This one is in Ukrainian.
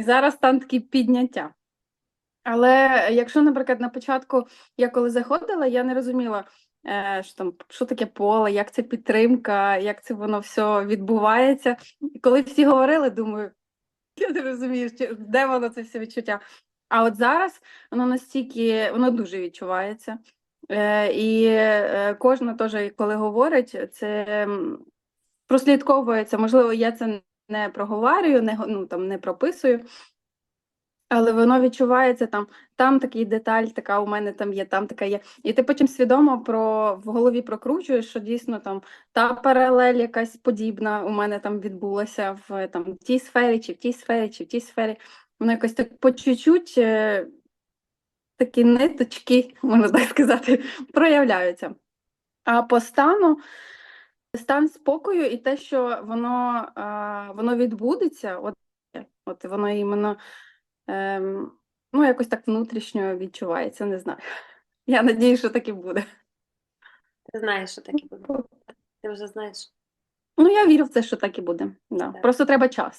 І зараз там такі підняття. Але якщо, наприклад, на початку я коли заходила, я не розуміла, е, що там, що таке поле, як це підтримка, як це воно все відбувається. І коли всі говорили, думаю, я не розумію, де воно це все відчуття. А от зараз воно настільки, воно дуже відчувається. Е, і е, кожна теж, коли говорить, це прослідковується. Можливо, я це не проговорюю, не, ну, там, не прописую. Але воно відчувається там, там такий деталь, така у мене там є, там така є. І ти потім свідомо про в голові прокручуєш, що дійсно там та паралель якась подібна у мене там відбулася в там тій сфері, чи в тій сфері, чи в тій сфері. Воно якось так по чуть-чуть е, такі ниточки, можна так сказати, проявляються. А по стану стан спокою і те, що воно, воно відбудеться, от, от воно іменно ем, ну, якось так внутрішньо відчувається, не знаю. Я надію, що так і буде. Ти знаєш, що так і буде. Ти вже знаєш. Ну, я вірю в це, що так і буде. Да. Так. Просто треба час.